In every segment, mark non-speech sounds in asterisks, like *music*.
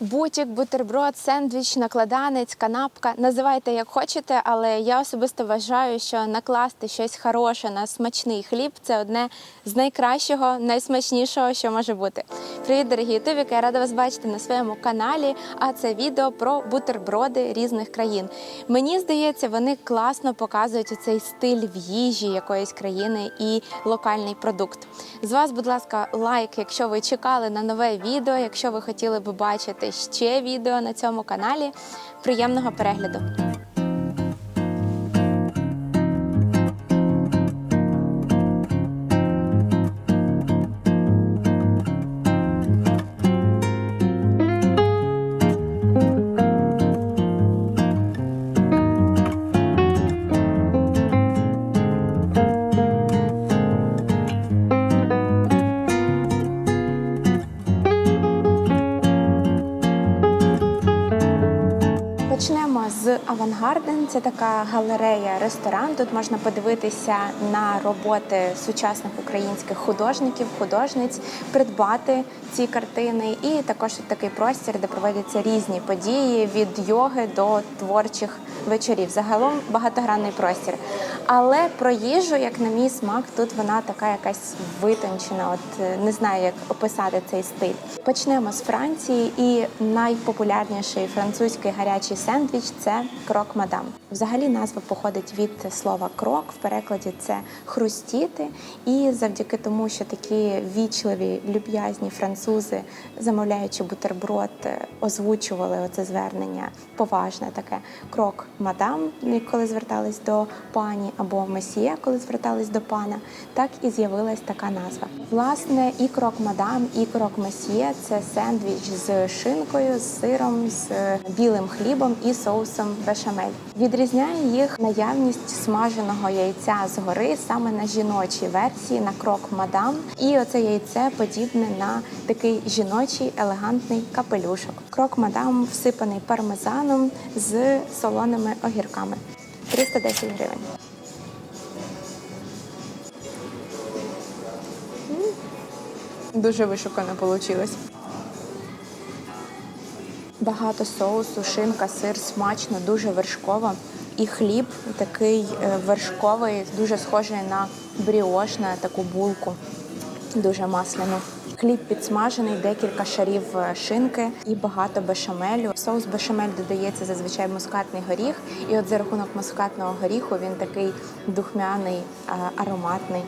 Бутік, бутерброд, сендвіч, накладанець, канапка. Називайте як хочете, але я особисто вважаю, що накласти щось хороше на смачний хліб це одне з найкращого, найсмачнішого, що може бути. Привіт, дорогі ютубіки! Я рада вас бачити на своєму каналі. А це відео про бутерброди різних країн. Мені здається, вони класно показують цей стиль в їжі якоїсь країни і локальний продукт. З вас, будь ласка, лайк, якщо ви чекали на нове відео, якщо ви хотіли би бачити ще відео на цьому каналі. Приємного перегляду! Це така галерея, ресторан. Тут можна подивитися на роботи сучасних українських художників, художниць, придбати ці картини. І також такий простір, де проводяться різні події від йоги до творчих вечорів. Загалом багатогранний простір. Але про їжу, як на мій смак, тут вона така якась витончена. От е, не знаю, як описати цей стиль. Почнемо з Франції, і найпопулярніший французький гарячий сендвіч це крок мадам. Взагалі назва походить від слова крок. В перекладі це хрустіти. І завдяки тому, що такі вічливі, люб'язні французи, замовляючи бутерброд, е, озвучували оце звернення поважне таке крок мадам, коли звертались до пані, або месьє, коли звертались до пана, так і з'явилась така назва. Власне, і крок мадам, і крок месьє це сендвіч з шинкою, з сиром, з е, білим хлібом і соусом бешамель. Відрізняє їх наявність смаженого яйця згори саме на жіночій версії, на крок мадам. І оце яйце подібне на такий жіночий елегантний капелюшок. Крок мадам всипаний пармезаном з солоними огірками. 310 гривень. Дуже вишукано вийшло. Багато соусу, шинка, сир смачно, дуже вершково. І хліб такий е, вершковий, дуже схожий на бріош, на таку булку, дуже масляну. Хліб підсмажений, декілька шарів е, шинки і багато бешамелю. Соус бешамель додається зазвичай мускатний горіх, і от за рахунок мускатного горіху він такий духмяний, ароматний.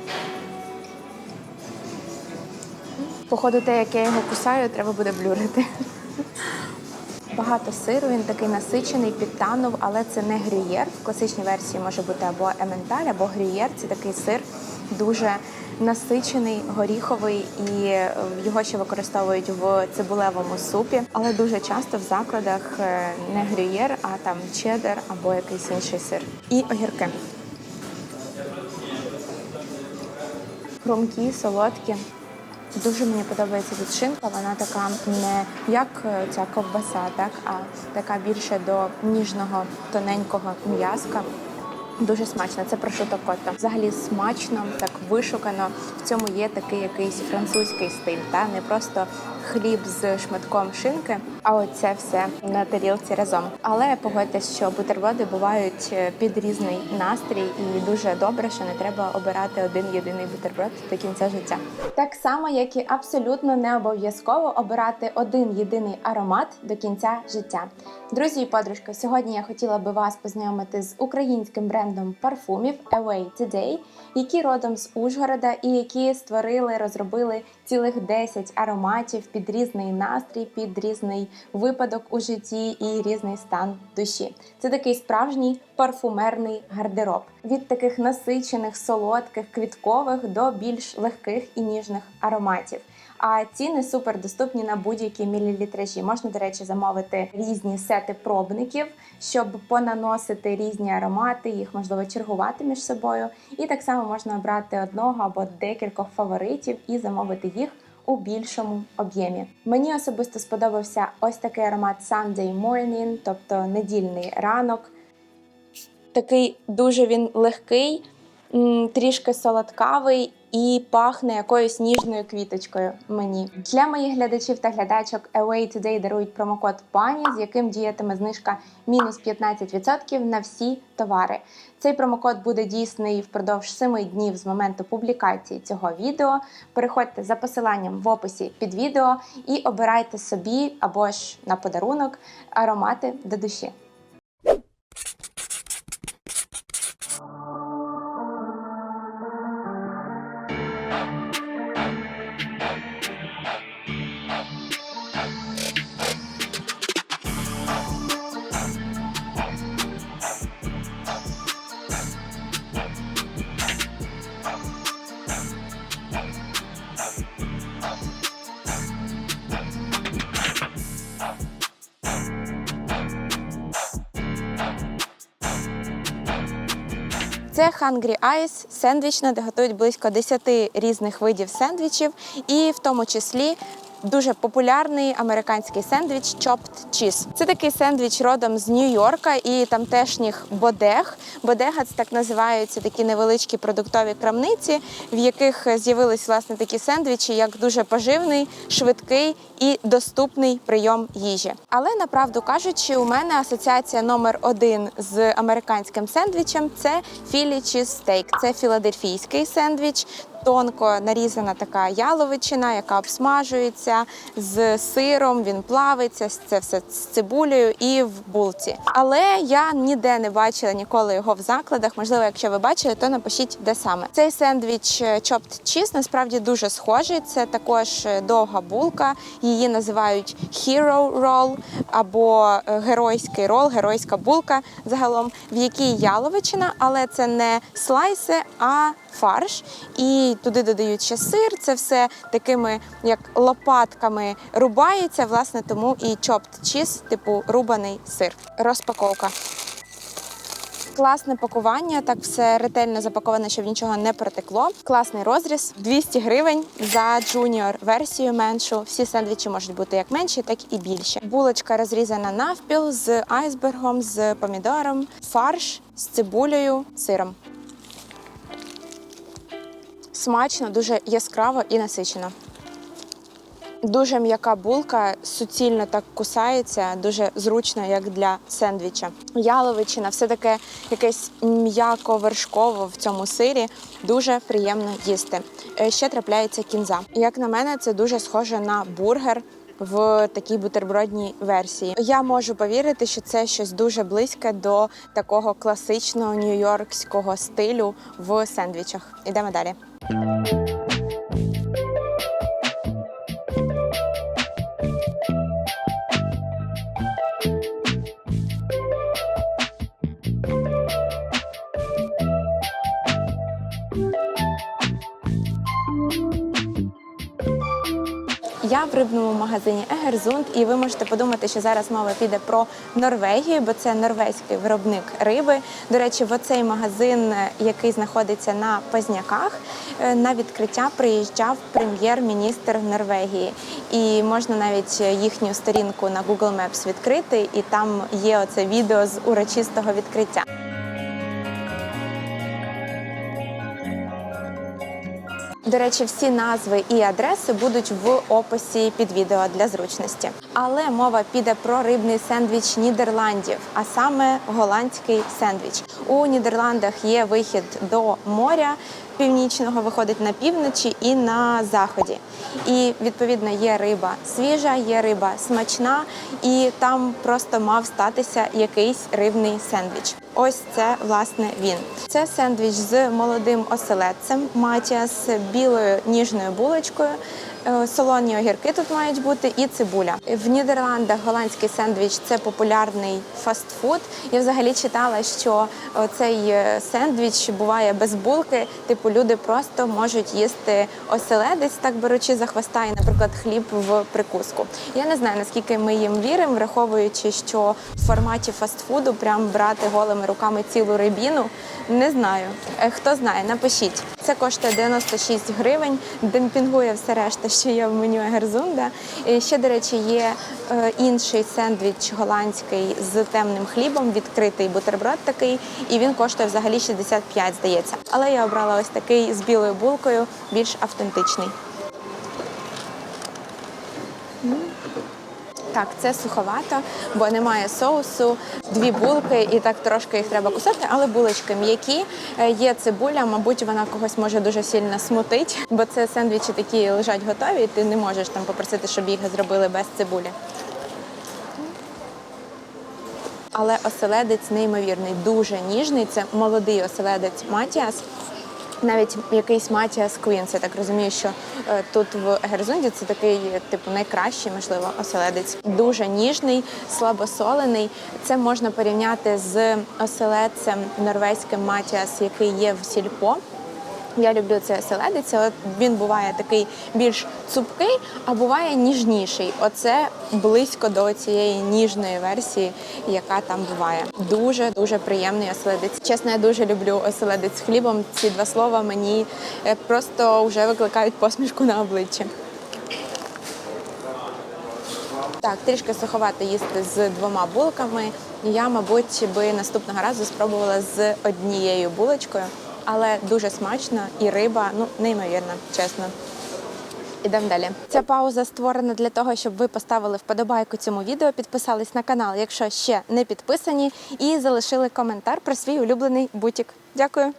Походу, те, як я його кусаю, треба буде блюрити. *laughs* Багато сиру, він такий насичений, підтанув, але це не грюєр. В класичній версії може бути або ементаль, або грюєр. Це такий сир дуже насичений, горіховий, і е, його ще використовують в цибулевому супі. Але дуже часто в закладах е, не грюєр, а там чеддер або якийсь інший сир. І огірки. Хрумкі, солодкі. Дуже мені подобається тут шинка. Вона така не як е, ця ковбаса, так а така більше до ніжного тоненького м'язка. Дуже смачно. Це прошуто кота. Взагалі смачно, так вишукано. В цьому є такий якийсь французький стиль, та не просто хліб з шматком шинки, а оце все на тарілці разом. Але погодьтесь, що бутерброди бувають е, під різний настрій, і дуже добре, що не треба обирати один єдиний бутерброд до кінця життя. Так само, як і абсолютно не обов'язково обирати один єдиний аромат до кінця життя. Друзі і подружки, сьогодні я хотіла би вас познайомити з українським брендом парфумів Away Today, які родом з Ужгорода і які створили, розробили цілих 10 ароматів під різний настрій, під різний випадок у житті і різний стан душі. Це такий справжній парфумерний гардероб від таких насичених, солодких, квіткових до більш легких і ніжних ароматів. А ціни супер доступні на будь-які мілілітражі. Можна, до речі, замовити різні сети пробників, щоб понаносити різні аромати, їх можливо чергувати між собою. І так само можна обрати одного або декількох фаворитів і замовити їх у більшому об'ємі. Мені особисто сподобався ось такий аромат Sunday Morning, тобто недільний ранок. Такий дуже він легкий, трішки солодкавий і пахне якоюсь ніжною квіточкою мені. Для моїх глядачів та глядачок Away Today дарують промокод пані, з яким діятиме знижка мінус 15% на всі товари. Цей промокод буде дійсний впродовж 7 днів з моменту публікації цього відео. Переходьте за посиланням в описі під відео і обирайте собі або ж на подарунок аромати до душі. Це Hungry Eyes – сендвічна, де готують близько 10 різних видів сендвічів, і в тому числі дуже популярний американський сендвіч Chopped Cheese. Це такий сендвіч родом з Нью-Йорка і тамтешніх бодег. Бодега це так називаються такі невеличкі продуктові крамниці, в яких з'явились власне такі сендвічі, як дуже поживний, швидкий і доступний прийом їжі. Але направду кажучи, у мене асоціація номер один з американським сендвічем це філі чізстейк. Це філадельфійський сендвіч. Тонко нарізана така яловичина, яка обсмажується з сиром, він плавиться, це все з цибулею і в булці. Але я ніде не бачила ніколи його в закладах. Можливо, якщо ви бачили, то напишіть, де саме. Цей сендвіч е, Chopped Cheese насправді дуже схожий. Це також е, довга булка. Її називають Hero Roll або е, геройський рол, геройська булка загалом, в якій яловичина, але це не слайси, а фарш. І туди додають ще сир. Це все такими як лопатками рубається. Власне, тому і chopped cheese, типу рубаний сир. Розпаковка. Класне пакування, так все ретельно запаковане, щоб нічого не протекло. Класний розріз, 200 гривень за джуніор версію меншу. Всі сендвічі можуть бути як менші, так і більші. Булочка розрізана навпіл з айсбергом, з помідором, фарш з цибулею, сиром. Смачно, дуже яскраво і насичено. Дуже м'яка булка, суцільно так кусається, дуже зручно, як для сендвіча. Яловичина, все таке якесь м'яко-вершково в цьому сирі. Дуже приємно їсти. Е, Ще трапляється кінза. Як на мене, це дуже схоже на бургер. В такій бутербродній версії я можу повірити, що це щось дуже близьке до такого класичного нью-йоркського стилю в сендвічах. Ідемо далі. Я магазині Егерзунд, і ви можете подумати, що зараз мова піде про Норвегію, бо це норвезький виробник риби. До речі, в оцей магазин, е, який знаходиться на Пазняках, е, на відкриття приїжджав прем'єр-міністр Норвегії. І можна навіть їхню сторінку на Google Maps відкрити, і там є оце відео з урочистого відкриття. До речі, всі назви і адреси будуть в описі під відео для зручності. Але мова піде про рибний сендвіч Нідерландів, а саме голландський сендвіч. У Нідерландах є вихід до моря північного, виходить на півночі і на заході. І відповідно є риба свіжа, є риба смачна, і там просто мав статися якийсь рибний сендвіч. Ось це власне він. Це сендвіч з молодим оселедцем Матіас, білою ніжною булочкою. Е, Солоні огірки тут мають бути і цибуля. В Нідерландах голландський сендвіч це популярний фастфуд. Я взагалі читала, що цей е, сендвіч буває без булки. Типу люди просто можуть їсти оселедець, так беручи за хвоста, і, наприклад, хліб в прикуску. Я не знаю наскільки ми їм віримо, враховуючи, що в форматі фастфуду прям брати голими руками цілу рибіну. Не знаю. Е, Хто знає, напишіть. Це коштує 96 гривень, демпінгує все решта що є в меню Герзунда. І ще, до речі, є е, інший сендвіч голландський з темним хлібом, відкритий бутерброд такий, і він коштує взагалі 65, здається. Але я обрала ось такий з білою булкою, більш автентичний. Так, це суховато, бо немає соусу, дві булки, і так трошки їх треба кусати, але булочки м'які. Е, Є цибуля, мабуть, вона когось може дуже сильно смутить, бо це сендвічі такі лежать готові, і ти не можеш там попросити, щоб їх зробили без цибулі. Але оселедець неймовірний, дуже ніжний. Це молодий оселедець Матіас. Навіть якийсь Матіас Квінс, я так розумію, що е, тут в Герзунді це такий, типу, найкращий, можливо, оселедець. Дуже ніжний, слабосолений. Це можна порівняти з оселедцем норвезьким Матіас, який є в сільпо. Я люблю цей оселедець. От він буває такий більш цупкий, а буває ніжніший. Оце близько до цієї ніжної версії, яка там буває. Дуже дуже приємний оселедець. Чесно, я дуже люблю оселедець з хлібом. Ці два слова мені е, просто вже викликають посмішку на обличчі. Так, трішки суховато їсти з двома булками. Я, мабуть, би наступного разу спробувала з однією булочкою, але дуже смачно і риба, ну неймовірна, чесно. Ідемо далі. Ця пауза створена для того, щоб ви поставили вподобайку цьому відео, підписались на канал, якщо ще не підписані, і залишили коментар про свій улюблений бутік. Дякую.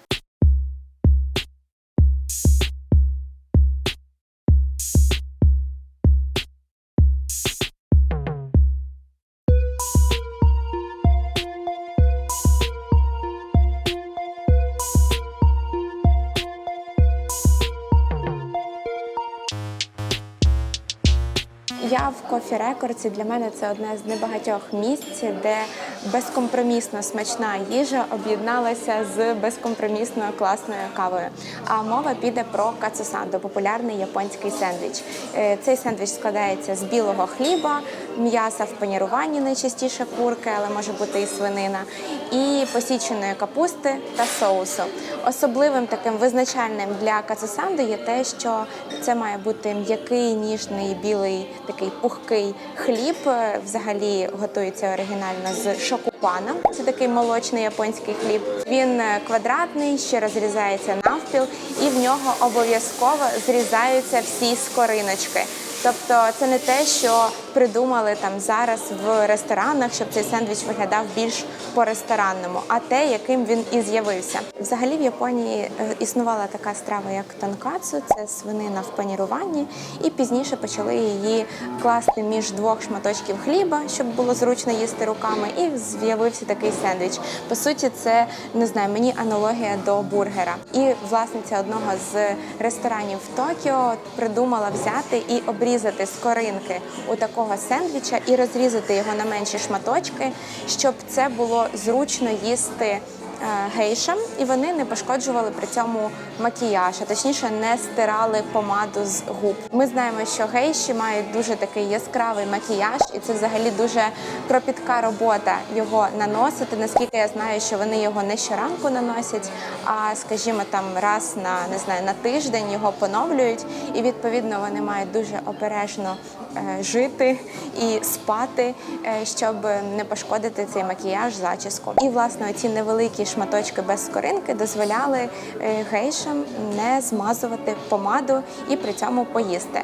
Я в кофі рекордсі. Для мене це одне з небагатьох місць, де безкомпромісно смачна їжа об'єдналася з безкомпромісною класною кавою. А мова піде про кацусандо, популярний японський сендвіч. Е, Цей сендвіч складається з білого хліба, м'яса в паніруванні, найчастіше курки, але може бути і свинина, і посіченої капусти та соусу. Особливим таким визначальним для кацусанду є те, що це має бути м'який, ніжний, білий, такий пухкий хліб. Е, Взагалі готується оригінально з шокупана. Це такий молочний японський хліб. Він е, квадратний, ще розрізається навпіл, і в нього обов'язково зрізаються всі скориночки. Тобто це не те, що придумали там зараз в ресторанах, щоб цей сендвіч виглядав більш по-ресторанному, а те, яким він і з'явився. Взагалі в Японії е, існувала така страва, як тонкацу, це свинина в паніруванні, і пізніше почали її класти між двох шматочків хліба, щоб було зручно їсти руками, і з'явився такий сендвіч. По суті, це не знаю, мені аналогія до бургера. І власниця одного з ресторанів в Токіо придумала взяти і обрізати скоринки у такого сендвіча і розрізати його на менші шматочки, щоб це було зручно їсти гейшам, і вони не пошкоджували при цьому макіяж, а точніше не стирали помаду з губ. Ми знаємо, що гейші мають дуже такий яскравий макіяж, і це взагалі дуже кропітка робота його наносити. Наскільки я знаю, що вони його не щоранку наносять, а скажімо, там раз на не знаю на тиждень його поновлюють, і відповідно вони мають дуже обережно е, жити і спати, е, щоб не пошкодити цей макіяж, зачіску. І власне ці невеликі шматочки без скоринки дозволяли е, гейшам не змазувати помаду і при цьому поїсти.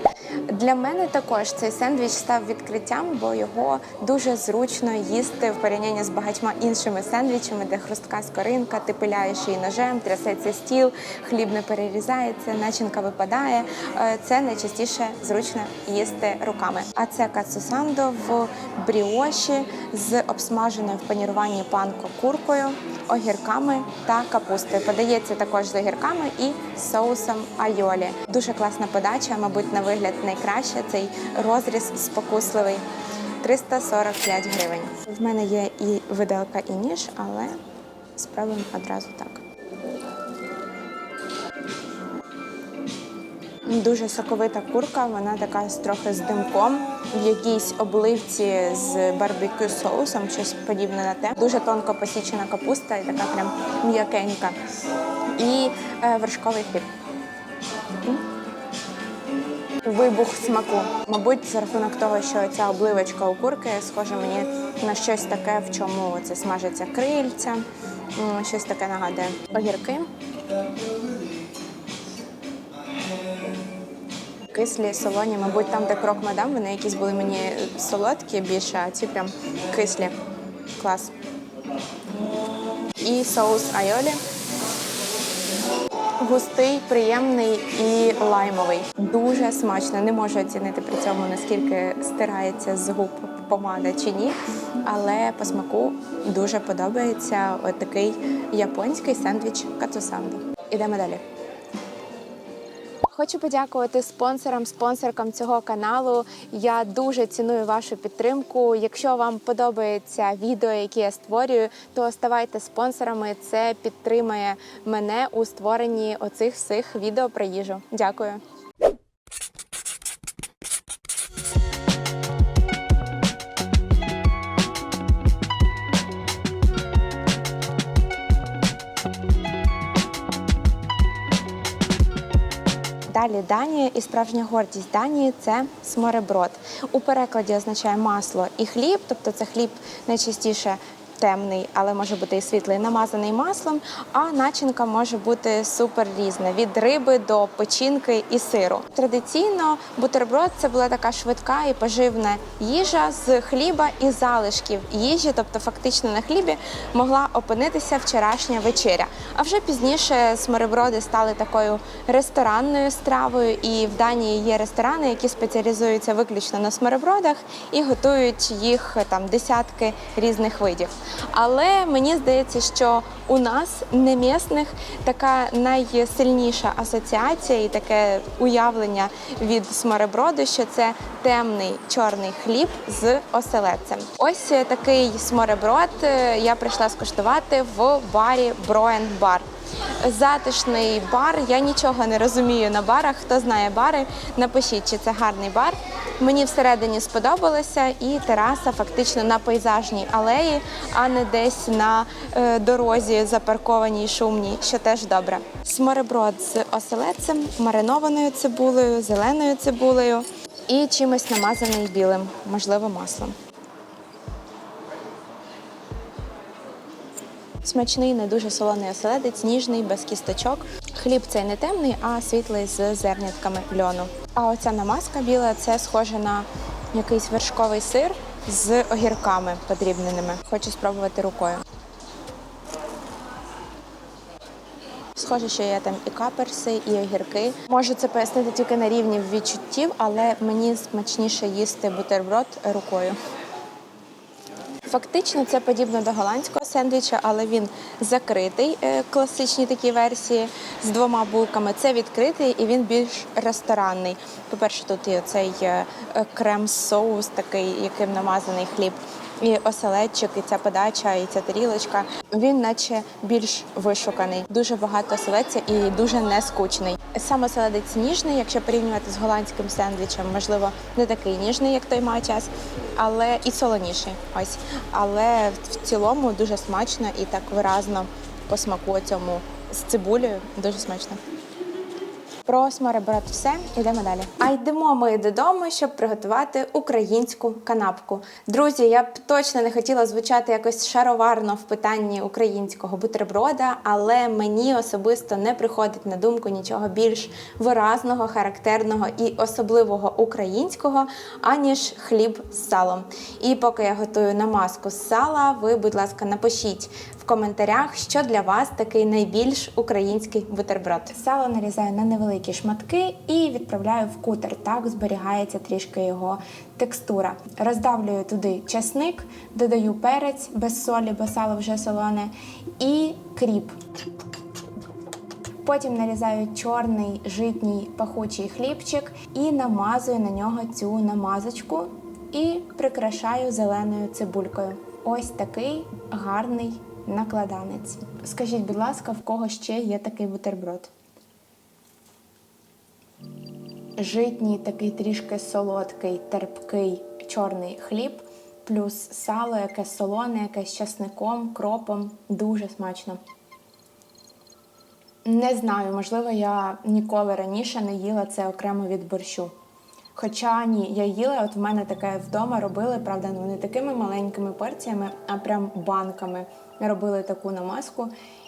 Для мене також цей сендвіч став відкриттям, бо його дуже зручно їсти в порівнянні з багатьма іншими сендвічами, де хрустка скоринка, ти пиляєш її ножем, трясеться стіл, хліб не перерізається, начинка випадає. Е, Це найчастіше зручно їсти руками. А це кацусандо в бріоші з обсмаженою в паніруванні панко куркою, огірками та капустою. Подається також з огірками і соусом айолі. Дуже класна подача, мабуть, на вигляд найкраще Цей розріз спокусливий. 345 гривень. В мене є і виделка, і ніж, але спробуємо одразу так. Дуже соковита курка, вона така трохи з димком, в якійсь обливці з барбекю соусом, щось подібне на те. Дуже тонко посічена капуста і така прям м'якенька. І е, вершковий хліб. вибух смаку. Мабуть, за рахунок того, що ця обливочка у курки схоже мені на щось таке, в чому це смажаться крильця, щось таке нагадує. Огірки. Кислі, солоні, мабуть, там, де крок мадам, вони якісь були мені солодкі більше, а ці прям кислі. Клас. І соус айолі. Густий, приємний і лаймовий. Дуже смачно. Не можу оцінити при цьому, наскільки стирається з губ помада чи ні. Але по смаку дуже подобається от такий японський сендвіч кацусанду. Ідемо далі. Хочу подякувати спонсорам, спонсоркам цього каналу. Я дуже ціную вашу підтримку. Якщо вам подобається відео, які я створюю, то ставайте спонсорами. Це підтримає мене у створенні оцих всіх відео про їжу. Дякую. Далі Данія і справжня гордість Данії це смореброд. У перекладі означає масло і хліб, тобто це хліб найчастіше темний, але може бути і світлий, намазаний маслом. А начинка може бути супер різна від риби до печінки і сиру. Традиційно бутерброд це була така швидка і поживна їжа з хліба і залишків їжі, тобто фактично на хлібі могла опинитися вчорашня вечеря. А вже пізніше смореброди стали такою ресторанною стравою, і в Данії є ресторани, які спеціалізуються виключно на сморебродах і готують їх там десятки різних видів. Але мені здається, що у нас не місних така найсильніша асоціація і таке уявлення від смореброду, що це темний чорний хліб з оселедцем. Ось такий смореброд е, я прийшла скуштувати в барі Броен Бар. Затишний бар. Я нічого не розумію на барах. Хто знає бари, напишіть, чи це гарний бар. Мені всередині сподобалося, і тераса фактично на пейзажній алеї, а не десь на е, дорозі запаркованій шумній, що теж добре. Смореброд з оселедцем, маринованою цибулею, зеленою цибулею і чимось намазаний білим, можливо, маслом. Смачний, не дуже солоний оселедець, ніжний, без кісточок. Хліб цей не темний, а світлий з зернятками льону. А оця намазка біла це схоже на якийсь вершковий сир з огірками подрібненими. Хочу спробувати рукою. Схоже, що є там і каперси, і огірки. Можу це пояснити тільки на рівні відчуттів, але мені смачніше їсти бутерброд рукою. Фактично це подібно до голландського сендвіча, але він закритий, класичні класичній такій версії з двома булками. Це відкритий і він більш ресторанний. По-перше, тут є цей е, е, крем-соус, такий, яким намазаний хліб. І оселедчик, і ця подача, і ця тарілочка. Він наче більш вишуканий. Дуже багато оселедця і дуже не скучний. Сам оселедець ніжний, якщо порівнювати з голландським сендвічем, можливо, не такий ніжний, як той має час, але і солоніший. Ось. Але в цілому дуже смачно і так виразно по смаку цьому з цибулею. Дуже смачно. Про смореброд все, йдемо далі. А йдемо ми додому, щоб приготувати українську канапку. Друзі, я б точно не хотіла звучати якось шароварно в питанні українського бутерброда, але мені особисто не приходить на думку нічого більш виразного, характерного і особливого українського, аніж хліб з салом. І поки я готую намазку з сала, ви, будь ласка, напишіть коментарях, що для вас такий найбільш український бутерброд. Сало нарізаю на невеликі шматки і відправляю в кутер. Так зберігається трішки його текстура. Роздавлюю туди часник, додаю перець без солі, бо сало вже солоне, і кріп. Потім нарізаю чорний житній пахучий хлібчик і намазую на нього цю намазочку і прикрашаю зеленою цибулькою. Ось такий гарний накладанець. Скажіть, будь ласка, в кого ще є такий бутерброд? Житній, такий трішки солодкий, терпкий чорний хліб, плюс сало, яке солоне, яке з часником, кропом. Дуже смачно. Не знаю, можливо, я ніколи раніше не їла це окремо від борщу. Хоча ні, я їла, от в мене таке вдома робили, правда, ну не такими маленькими порціями, а прям банками. Робили таку намазку.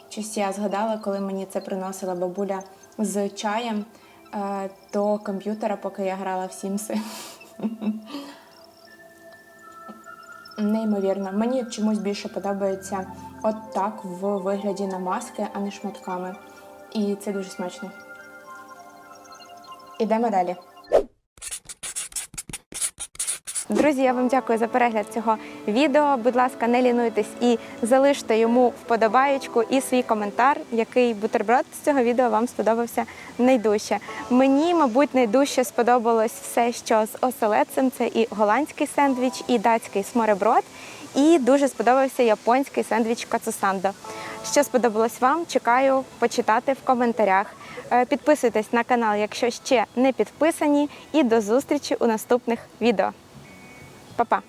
Щось я згадала, коли мені це приносила бабуля з чаєм е, до комп'ютера, поки я грала в Сімси. *laughs* Неймовірно. Мені чомусь більше подобається от так в вигляді намазки, а не шматками. І це дуже смачно. Ідемо далі. Друзі, я вам дякую за перегляд цього відео. Будь ласка, не лінуйтесь і залиште йому вподобаєчку і свій коментар, який бутерброд з цього відео вам сподобався найдужче. Мені, мабуть, найдужче сподобалось все, що з оселедцем. Це і голландський сендвіч, і датський смореброд, і дуже сподобався японський сендвіч кацусандо. Що сподобалось вам? Чекаю почитати в коментарях. Е, Підписуйтесь на канал, якщо ще не підписані, і до зустрічі у наступних відео. Па-па!